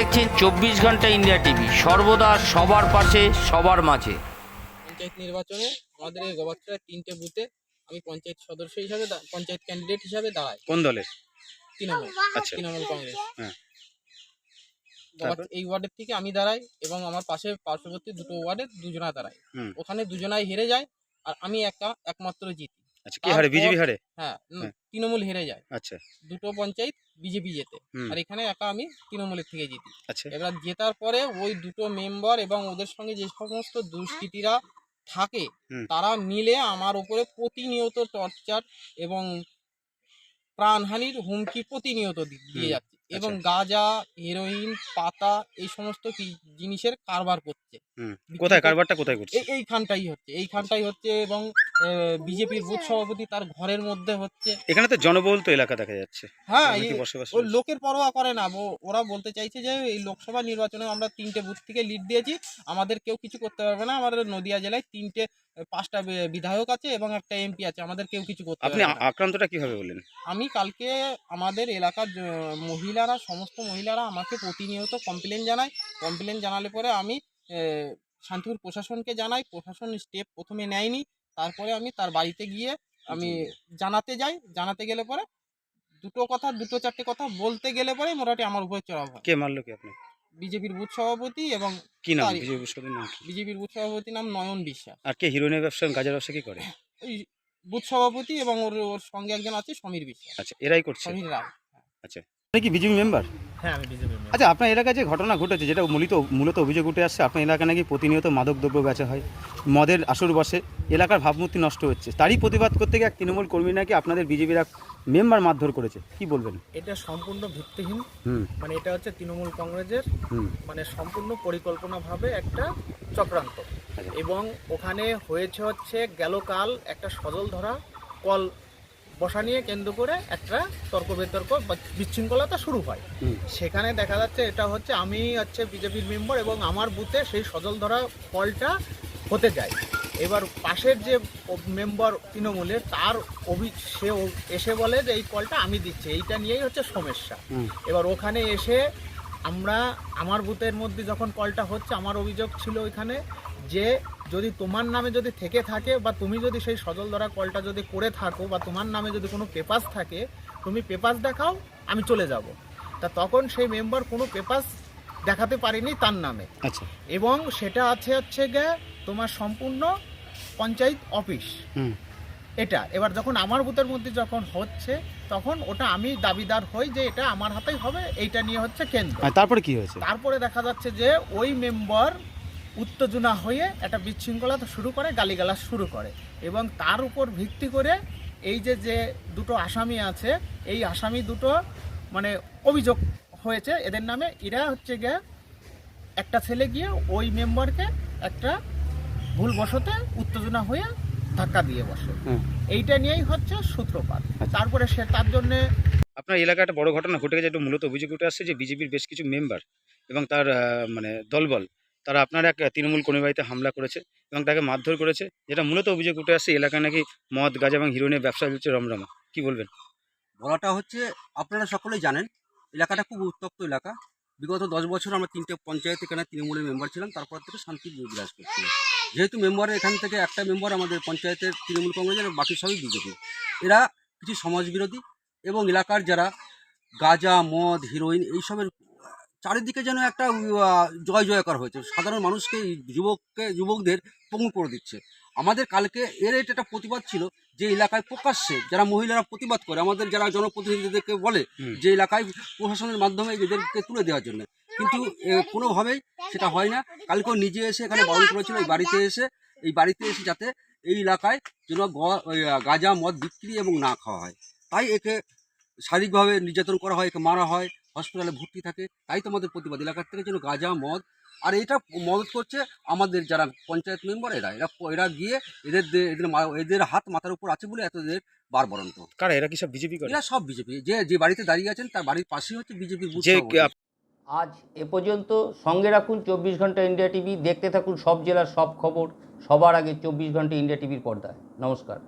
দেখছেন চব্বিশ ঘণ্টা ইন্ডিয়া টিভি। সর্বদা সবার পাশে সবার মাঝে। পঞ্চায়েত নির্বাচনে আমাদের এই গোবাচ্চার তিনটে বুথে আমি পঞ্চায়েত সদস্য হিসাবে পঞ্চায়েত ক্যান্ডিডেট হিসাবে দাঁড়াই। কোন দলের? তৃণমূল। আচ্ছা। তৃণমূল কংগ্রেস। হ্যাঁ। এই ওয়ার্ডের থেকে আমি দাঁড়াই এবং আমার পাশে পার্শ্ববর্তী দুটো ওয়ার্ডে দুজনা দাঁড়ায়। ওখানে দুজনাই হেরে যায় আর আমি একা একমাত্র জিতি। আচ্ছা কি হারে? বিজেপি হারে? হ্যাঁ হ্যাঁ। তৃণমূল হেরে যায়। আচ্ছা। দুটো পঞ্চায়েত বিজেপি জেতে। আর এখানে একা আমি তৃণমূলের থেকে জিতি। আচ্ছা। এবার জেতার পরে ওই দুটো মেম্বার এবং ওদের সঙ্গে যে সমস্ত দুষ্কৃতীরা থাকে তারা মিলে আমার উপরে প্রতিনিয়ত টর্চার এবং প্রাণহানির হুমকি প্রতিনিয়ত দিয়ে যাচ্ছে। এবং আচ্ছা। গাঁজা হেরোইন পাতা এই সমস্ত কি জিনিসের কারবার করছে। কোথায়? কারবারটা কোথায় করছে? এই এইখানটাই হচ্ছে এইখানটাই হচ্ছে এবং বিজেপির বুথ সভাপতি তার ঘরের মধ্যে হচ্ছে। এখানে তো জনবহুল তো এলাকা দেখা যাচ্ছে। হ্যাঁ ও লোকের পরোয়া করে না ওরা বলতে চাইছে যে এই লোকসভা নির্বাচনে আমরা তিনটে বুথ থেকে লিড দিয়েছি আমাদের কেউ কিছু করতে পারবে না আমাদের নদিয়া জেলায় তিনটে পাঁচটা বিধায়ক আছে এবং একটা এমপি আছে আমাদের কেউ কিছু করতে আপনি আক্রান্তটা কীভাবে বললেন আমি কালকে আমাদের এলাকার মহিলারা সমস্ত মহিলারা আমাকে প্রতিনিয়ত কমপ্লেন জানায়। কমপ্লেন জানালে পরে আমি শান্তিপুর প্রশাসনকে জানাই। প্রশাসন স্টেপ প্রথমে নেয়নি। তারপরে আমি তার বাড়িতে গিয়ে আমি জানাতে যাই। জানাতে গেলে পরে দুটো কথা দুটো চারটে কথা বলতে গেলে পরে মোটামুটি আমার উপরে চড়াও হয়। কে মারলো কি আপনি বিজেপির বুথ সভাপতি এবং কি নাম? তারই- বুথ সদীর নাম কি? বিজেপির বুথ সভাপতির নাম নয়ন বিশ্বাস। আর কে হিরোইনের ব্যবসা গাজার ব্যবসা কি করে? ওই বুথ সভাপতি এবং ওর ওর সঙ্গে একজন আছে সমীর বিশ্বাস। আচ্ছা এরাই করছে? সমীর রায়। আপনি কি বিজেপি মেম্বার হ্যাঁ আমি বিজেপি আচ্ছা আপনার এলাকায় যে ঘটনা ঘটেছে যেটা মূলত মূলত অভিযোগ উঠে আসছে আপনার এলাকায় নাকি প্রতিনিয়ত মাদক দ্রব্য বেচা হয় মদের আসর বসে এলাকার ভাবমূর্তি নষ্ট হচ্ছে। তারই প্রতিবাদ করতে গিয়ে এক তৃণমূল কর্মী নাকি আপনাদের বিজেপির এক মেম্বার মারধর করেছে কি বলবেন? এটা সম্পূর্ণ ভিত্তিহীন। মানে এটা হচ্ছে তৃণমূল কংগ্রেসের মানে সম্পূর্ণ পরিকল্পনাভাবে একটা চক্রান্ত। আচ্ছা। এবং ওখানে হয়েছে হচ্ছে গেল কাল একটা সজল ধরা কল বসা নিয়ে কেন্দ্র করে একটা তর্ক বিতর্ক বা বিশৃঙ্খলতা শুরু হয়। সেখানে দেখা যাচ্ছে এটা হচ্ছে আমি হচ্ছে বিজেপির মেম্বার এবং আমার বুথে সেই সজল ধরা কলটা হতে যায়। এবার পাশের যে মেম্বার তৃণমূলের তার অভি সে এসে বলে যে এই কলটা আমি দিচ্ছি এইটা নিয়েই হচ্ছে সমস্যা। এবার ওখানে এসে আমরা আমার বুথের মধ্যে যখন কলটা হচ্ছে আমার অভিযোগ ছিল ওইখানে যে যদি তোমার নামে যদি থেকে থাকে বা তুমি যদি সেই সজল ধরা কলটা যদি করে থাকো বা তোমার নামে যদি কোনো পেপাস থাকে তুমি পেপাস দেখাও আমি চলে যাব। তা তখন সেই মেম্বার কোনো পেপাস দেখাতে পারেনি তার নামে। আচ্ছা। এবং সেটা আছে হচ্ছে গিয়ে তোমার সম্পূর্ণ পঞ্চায়েত অফিস এটা এবার যখন আমার বুথের মধ্যে যখন হচ্ছে তখন ওটা আমি দাবিদার হই যে এটা আমার হাতেই হবে এইটা নিয়ে হচ্ছে কেন্দ্র। তারপরে কি হয়েছে? তারপরে দেখা যাচ্ছে যে ওই মেম্বার উত্তেজনা হয়ে একটা বিশৃঙ্খলতা শুরু করে গালিগালাজ শুরু করে। এবং তার উপর ভিত্তি করে এই যে যে দুটো আসামি আছে এই আসামি দুটো মানে অভিযোগ হয়েছে এদের নামে। এরা হচ্ছে গিয়ে একটা ছেলে গিয়ে ওই মেম্বারকে একটা ভুলবশতে উত্তেজনা হয়ে ধাক্কা দিয়ে বসে। এইটা নিয়েই হচ্ছে সূত্রপাত। আচ্ছা। তারপরে সে তার জন্যে আপনার এলাকায় একটা বড় ঘটনা ঘটে গেছে একটু মূলত অভিযোগ উঠে আসছে যে বিজেপির বেশ কিছু মেম্বার এবং তার মানে দলবল তারা আপনার এক তৃণমূল কর্মী বাড়িতে হামলা করেছে এবং তাকে মারধর করেছে, যেটা মূলত অভিযোগ উঠে আসছে এলাকায় নাকি মদ, গাঁজা এবং হিরোইনের ব্যবসা চলছে রমরমা। কি বলবেন? বলাটা হচ্ছে, আপনারা সকলেই জানেন, এলাকাটা খুব উত্তপ্ত এলাকা। বিগত দশ বছর আমরা তিনটে পঞ্চায়েত এখানে তৃণমূলের মেম্বার ছিলাম, তারপর থেকে শান্তি বিরাজ করছিল যেহেতু মেম্বারের এখান থেকে একটা মেম্বার আমাদের পঞ্চায়েতের তৃণমূল কংগ্রেসের আর বাকি সবই বিজেপি। এরা কিছু সমাজবিরোধী এবং এলাকার যারা গাঁজা, মদ, হিরোইন, এইসবের চারিদিকে যেন একটা জয় জয়কার হয়েছে। সাধারণ মানুষকে এই যুবককে যুবকদের পঙ্গু করে দিচ্ছে। আমাদের কালকে এর এটা একটা প্রতিবাদ ছিল যে এলাকায় প্রকাশ্যে যারা মহিলারা প্রতিবাদ করে আমাদের যারা জনপ্রতিনিধিদেরকে বলে যে এলাকায় প্রশাসনের মাধ্যমে এদেরকে তুলে দেওয়ার জন্য। কিন্তু কোনোভাবেই সেটা হয় না। কালকেও নিজে এসে এখানে বারণ করেছিল এই বাড়িতে এসে এই বাড়িতে এসে যাতে এই এলাকায় যেন গাঁজা মদ বিক্রি এবং না খাওয়া হয়। তাই একে শারীরিকভাবে নির্যাতন করা হয় একে মারা হয়। হসপিটালে ভর্তি থাকে তাই তো আমাদের প্রতিবাদ। এলাকার থেকে যেন গাঁজা মদ আর এটা মদত করছে আমাদের যারা পঞ্চায়েত মেম্বার এরা। এরা এরা গিয়ে এদের এদের এদের হাত মাথার উপর আছে বলে এত এদের বারবরন্ত কারা? এরা কি সব বিজেপি করে? এরা সব বিজেপি। যে যে বাড়িতে দাঁড়িয়ে আছেন তার বাড়ির পাশেই হচ্ছে বিজেপির বুথ আজ এ পর্যন্ত সঙ্গে রাখুন চব্বিশ ঘণ্টা ইন্ডিয়া টিভি। দেখতে থাকুন সব জেলার সব খবর। সবার আগে চব্বিশ ঘণ্টা ইন্ডিয়া টিভির পর্দায়। নমস্কার।